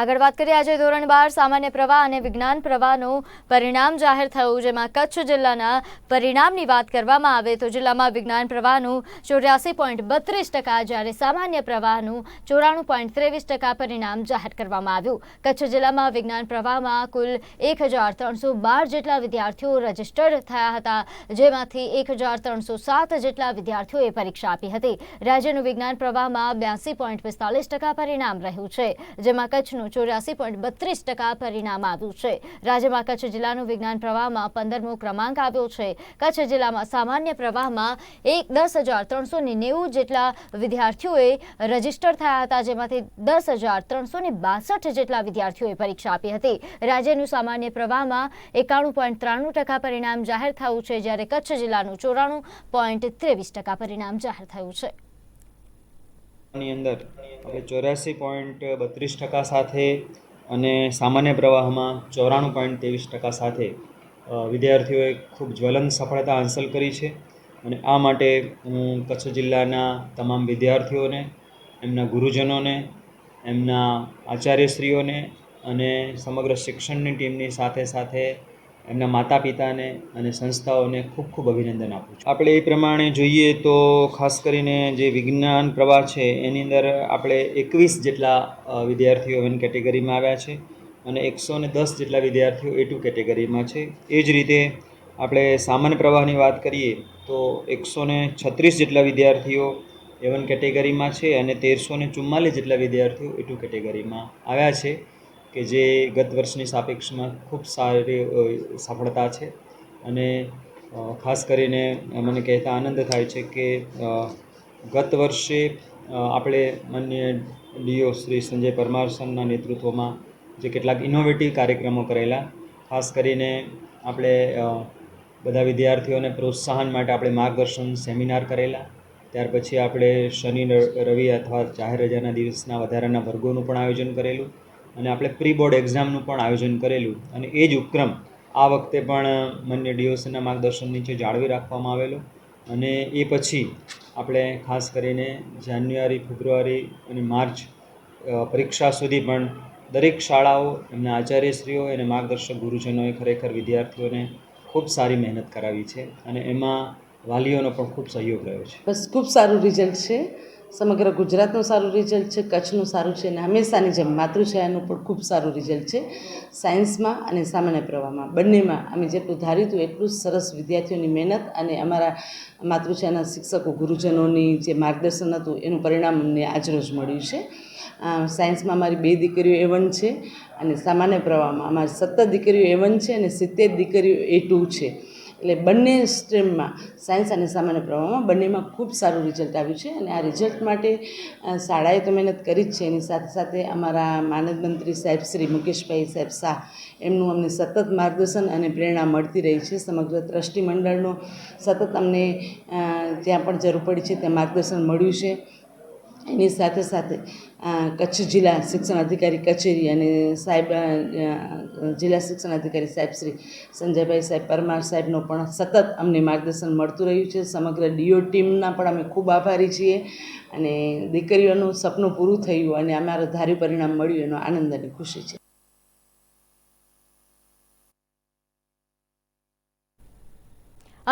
આગળ વાત કરીએ, આજે ધોરણ બાર સામાન્ય પ્રવાહ અને વિજ્ઞાન પ્રવાહનું પરિણામ જાહેર થયું, જેમાં કચ્છ જિલ્લાના પરિણામની વાત કરવામાં આવે તો જિલ્લામાં વિજ્ઞાન પ્રવાહનું ચોર્યાસી પોઈન્ટ બત્રીસ ટકા, જ્યારે સામાન્ય પ્રવાહનું ચોરાણું પોઈન્ટ ત્રેવીસ ટકા પરિણામ જાહેર કરવામાં આવ્યું. કચ્છ જિલ્લામાં વિજ્ઞાન પ્રવાહમાં કુલ એક હજાર ત્રણસો બાર જેટલા વિદ્યાર્થીઓ રજીસ્ટર્ડ થયા હતા, જેમાંથી એક હજાર ત્રણસો સાત જેટલા વિદ્યાર્થીઓએ પરીક્ષા આપી હતી. રાજ્યનું વિજ્ઞાન પ્રવાહમાં બ્યાસી પોઈન્ટ પિસ્તાલીસ ટકા પરિણામ રહ્યું છે, જેમાં કચ્છનું ચોર્યાસી પોઈન્ટ બત્રીસ ટકા પરિણામ આવ્યું છે. રાજ્યમાં કચ્છ જિલ્લાનું વિજ્ઞાન પ્રવાહમાં પંદરમો ક્રમાંક આવ્યો છે. કચ્છ જિલ્લામાં સામાન્ય પ્રવાહમાં એક દસ હજાર ત્રણસો નેવું જેટલા વિદ્યાર્થીઓએ રજિસ્ટર થયા હતા, જેમાંથી દસ હજાર ત્રણસો ને બાસઠ જેટલા વિદ્યાર્થીઓએ પરીક્ષા આપી હતી. રાજ્યનું સામાન્ય પ્રવાહમાં એકાણું પોઈન્ટ ત્રાણું ટકા પરિણામ જાહેર થયું છે, જ્યારે કચ્છ જિલ્લાનું ચોરાણું પોઈન્ટ ત્રેવીસ ટકા પરિણામ જાહેર થયું છે. ની અંદર આપણે ચોર્યાસી પોઈન્ટ બત્રીસ ટકા સાથે અને સામાન્ય પ્રવાહમાં ચોરાણું પોઈન્ટ ત્રેવીસ ટકા સાથે વિદ્યાર્થીઓએ ખૂબ જ્વલંત સફળતા હાંસલ કરી છે અને આ માટે હું કચ્છ જિલ્લાના તમામ વિદ્યાર્થીઓને, એમના ગુરુજનોને, એમના આચાર્યશ્રીઓને અને સમગ્ર શિક્ષણની ટીમની સાથે સાથે એમના માતા પિતાને અને સંસ્થાઓને ખૂબ ખૂબ અભિનંદન આપું છું. આપણે એ પ્રમાણે જોઈએ તો ખાસ કરીને જે વિજ્ઞાન પ્રવાહ છે, એની અંદર આપણે એકવીસ જેટલા વિદ્યાર્થીઓ વન કેટેગરીમાં આવ્યા છે અને એકસો ને દસ જેટલા વિદ્યાર્થીઓ એ ટુ કેટેગરીમાં છે. એ જ રીતે આપણે સામાન્ય પ્રવાહની વાત કરીએ તો એકસો ને છત્રીસ જેટલા વિદ્યાર્થીઓ એવન કેટેગરીમાં છે અને તેરસો ને ચુમ્માલીસ જેટલા વિદ્યાર્થીઓ એ ટુ કેટેગરીમાં આવ્યા છે. કે જે ગત વર્ષની સાપેક્ષમાં ખૂબ સારી સફળતા છે. અને ખાસ કરીને મને કહેતા આનંદ થાય છે કે ગત વર્ષે આપણે માન્ય ડીઓ શ્રી સંજય પરમાર સરના નેતૃત્વમાં જે કેટલાક ઇનોવેટિવ કાર્યક્રમો કરેલા, ખાસ કરીને આપણે બધા વિદ્યાર્થીઓને પ્રોત્સાહન માટે આપણે માર્ગદર્શન, સેમિનાર કરેલા. ત્યાર પછી આપણે શનિ, રવિ અથવા જાહેર રજાના દિવસના વધારાના વર્ગોનું પણ આયોજન કરેલું. અને આપણે પ્રી બોર્ડ એક્ઝામનું પણ આયોજન કરેલું. અને એ જ ઉપક્રમ આ વખતે પણ માન્ય ડીઓસીના માર્ગદર્શન નીચે જાળવી રાખવામાં આવેલો. અને એ પછી આપણે ખાસ કરીને જાન્યુઆરી, ફેબ્રુઆરી અને માર્ચ પરીક્ષા સુધી પણ દરેક શાળાઓ એમના આચાર્યશ્રીઓ અને માર્ગદર્શક ગુરુજનોએ ખરેખર વિદ્યાર્થીઓને ખૂબ સારી મહેનત કરાવી છે. અને એમાં વાલીઓનો પણ ખૂબ સહયોગ રહ્યો છે. બસ ખૂબ સારું રિઝલ્ટ છે. સમગ્ર ગુજરાતનું સારું રિઝલ્ટ છે, કચ્છનું સારું છે અને હંમેશાની જેમ માતૃછાયાનું પણ ખૂબ સારું રિઝલ્ટ છે. સાયન્સમાં અને સામાન્ય પ્રવાહમાં. બંનેમાં અમે જેટલું ધાર્યું હતું એટલું સરસ વિદ્યાર્થીઓની મહેનત અને અમારા માતૃછાયાના શિક્ષકો, ગુરુજનોની જે માર્ગદર્શન હતું એનું પરિણામ અમને આજરોજ મળ્યું છે. સાયન્સમાં અમારી બે દીકરીઓ એ વન છે અને સામાન્ય પ્રવાહમાં અમારી સત્તર દીકરીઓ એ વન છે અને સિત્તેર દીકરીઓ એ ટુ છે. એટલે બંને સ્ટ્રીમમાં સાયન્સ અને સામાન્ય પ્રવાહમાં બંનેમાં ખૂબ સારું રિઝલ્ટ આવ્યું છે અને આ રિઝલ્ટ માટે શાળાએ તો મહેનત કરી જ છે. એની સાથે સાથે અમારા માનદ મંત્રી સાહેબ શ્રી મુકેશભાઈ સાહેબ શાહ, એમનું અમને સતત માર્ગદર્શન અને પ્રેરણા મળતી રહી છે. સમગ્ર ટ્રસ્ટી મંડળનો સતત અમને ત્યાં પણ જરૂર પડી છે ત્યાં માર્ગદર્શન મળ્યું છે. એની સાથે સાથે કચ્છ જિલ્લા શિક્ષણ અધિકારી કચેરી અને સાહેબ જિલ્લા શિક્ષણ અધિકારી સાહેબ શ્રી સંજયભાઈ સાહેબ પરમાર સાહેબનો પણ સતત અમને માર્ગદર્શન મળતું રહ્યું છે. સમગ્ર ડીઓ ટીમના પણ અમે ખૂબ આભારી છીએ અને દીકરીઓનું સપનું પૂરું થયું અને અમારું ધાર્યું પરિણામ મળ્યું, એનો આનંદ અને ખુશી છે.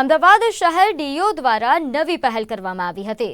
અમદાવાદ શહેર ડીઓ દ્વારા નવી પહેલ કરવામાં આવી હતી.